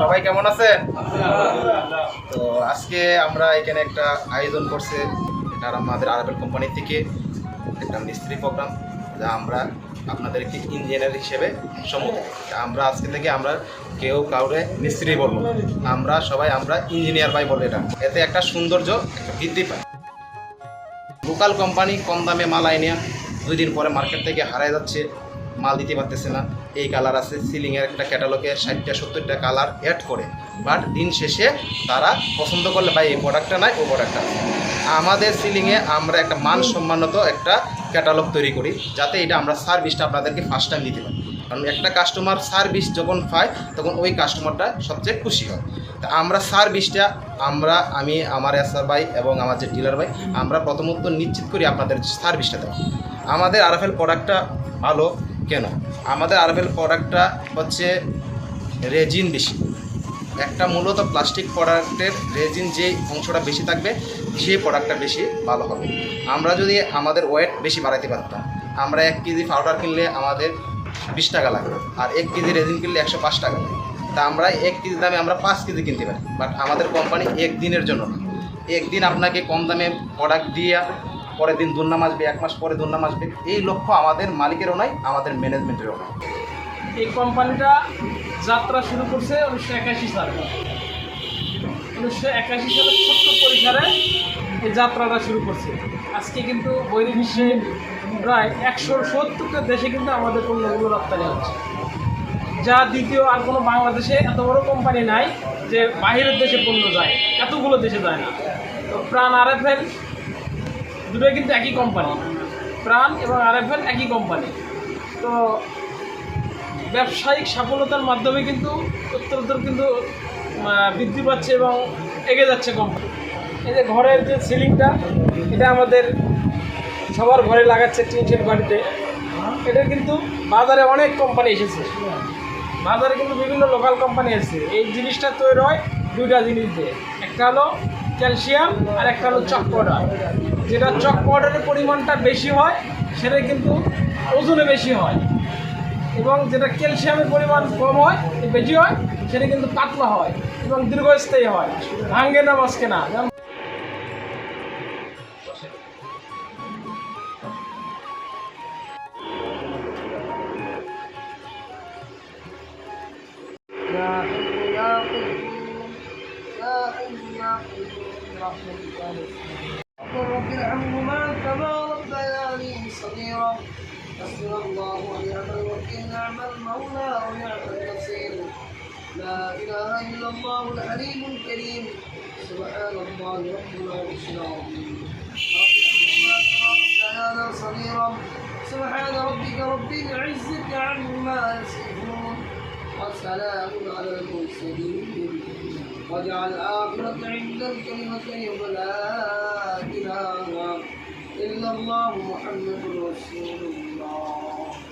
সবাই কেমন আছেন? তো আজকে আমরা এখানে একটা আয়োজন করছে। এটা আমাদের আরবেল কোম্পানি থেকে একটা মিস্ত্রি প্রোগ্রাম যা আমরা আপনাদেরকে ইঞ্জিনিয়ার হিসেবে সম্মুখ আমরা আজকে থেকে আমরা কেউ কাউরে মিস্ত্রি বলব আমরা সবাই আমরা ইঞ্জিনিয়ার ভাই বলে এটা। এতে একটা সৌন্দর্য একটা বৃদ্ধি পায়। লোকাল কোম্পানি কম দামে মাল আইনে দুই দিন পরে মার্কেট থেকে হারায় যাচ্ছে। মাল দিতে পারতেছে না। এই কালার আছে সিলিংয়ের একটা ক্যাটালগে ষাটটা, সত্তরটা কালার অ্যাড করে। বাট দিন শেষে তারা পছন্দ করলে, ভাই, এই প্রোডাক্টটা নাই ওই প্রোডাক্টটা আমাদের সিলিংয়ে আমরা একটা মান সম্মানত একটা ক্যাটালগ তৈরি করি, যাতে এটা আমরা সার্ভিসটা আপনাদেরকে ফার্স্ট টাইম দিতে পারি। কারণ একটা কাস্টমার সার্ভিস যখন পায়, তখন ওই কাস্টমারটা সবচেয়ে খুশি হয়। তা আমরা সার্ভিসটা আমরা, আমি, আমার এসআর ভাই এবং আমার যে ডিলার ভাই, আমরা প্রথমত নিশ্চিত করি আপনাদের সার্ভিসটা দেওয়া। আমাদের আরএফএল প্রোডাক্টটা ভালো কেন? আমাদের আরবেল প্রোডাক্টটা হচ্ছে রেজিন বেশি। একটা মূলত প্লাস্টিক প্রোডাক্টের রেজিন যে অংশটা বেশি থাকবে, সেই প্রোডাক্টটা বেশি ভালো হবে। আমরা যদি আমাদের ওয়েট বেশি বাড়াইতে পারতাম, আমরা এক কেজি পাউডার কিনলে আমাদের বিশ টাকা লাগবে, আর এক কেজি রেজিন কিনলে একশো পাঁচ টাকা তা আমরা এক কেজি দামে আমরা পাঁচ কেজি কিনতে পারি। বাট আমাদের কোম্পানি একদিনের জন্য না। একদিন আপনাকে কম দামে প্রোডাক্ট দিয়ে পরের দিন দুর্নাম আসবে, এক মাস পরে দুর্নাম আসবে। এই লক্ষ্য আমাদের মালিকেরও নয়, আমাদের ম্যানেজমেন্টেরও নয়। এই কোম্পানিটা যাত্রা শুরু করছে উনিশশো একাশি সালে। উনিশশো একাশি সালে ছোট্ট পরিসরে এই যাত্রাটা শুরু করছে। আজকে কিন্তু বহির্বিশ্বে প্রায় একশো সত্তরটা দেশে কিন্তু আমাদের পণ্যগুলো রপ্তানি হচ্ছে। যা দ্বিতীয় আর কোনো বাংলাদেশে এত বড় কোম্পানি নাই যে বাইরের দেশে পণ্য যায়, এতগুলো দেশে যায় না। তো প্রাণ আরএফএল দুটোই কিন্তু একই কোম্পানি প্রাণ এবং আরএফএল একই কোম্পানি তো ব্যবসায়িক সফলতার মাধ্যমে কিন্তু উত্তরোত্তর কিন্তু বৃদ্ধি পাচ্ছে এবং এগিয়ে যাচ্ছে কোম্পানি এই যে ঘরের যে সিলিংটা এটা আমাদের সবার ঘরে লাগাচ্ছে টিন শেড বাড়িতে। এটা কিন্তু বাজারে অনেক কোম্পানি এসেছে। বাজারে কিন্তু বিভিন্ন লোকাল কোম্পানি এসেছে এই জিনিসটা তৈরি হয় দুইটা জিনিস দিয়ে। একটা হলো ক্যালসিয়াম আর একটা হলো চক পাউডার। যেটা চক পাউডারের পরিমাণটা বেশি হয় সেটা কিন্তু ওজনে বেশি হয়। এবং যেটা ক্যালসিয়ামের পরিমাণ কম হয় বেশি হয়, সেটা কিন্তু পাতলা হয় এবং দীর্ঘস্থায়ী হয়। ভাঙ্গে না বাসকে না। যেমন قيوم برحمتك رب ارحمهما كما ربياني صغيرا حسبنا الله ونعم الوكيل نعم المولى ونعم النصير لا اله الا الله الحليم الكريم سبحان الله رب العرش العظيم وسلام على المرسلين واجعل آخرة عند الكلمتين لا إله إلا الله محمد رسول الله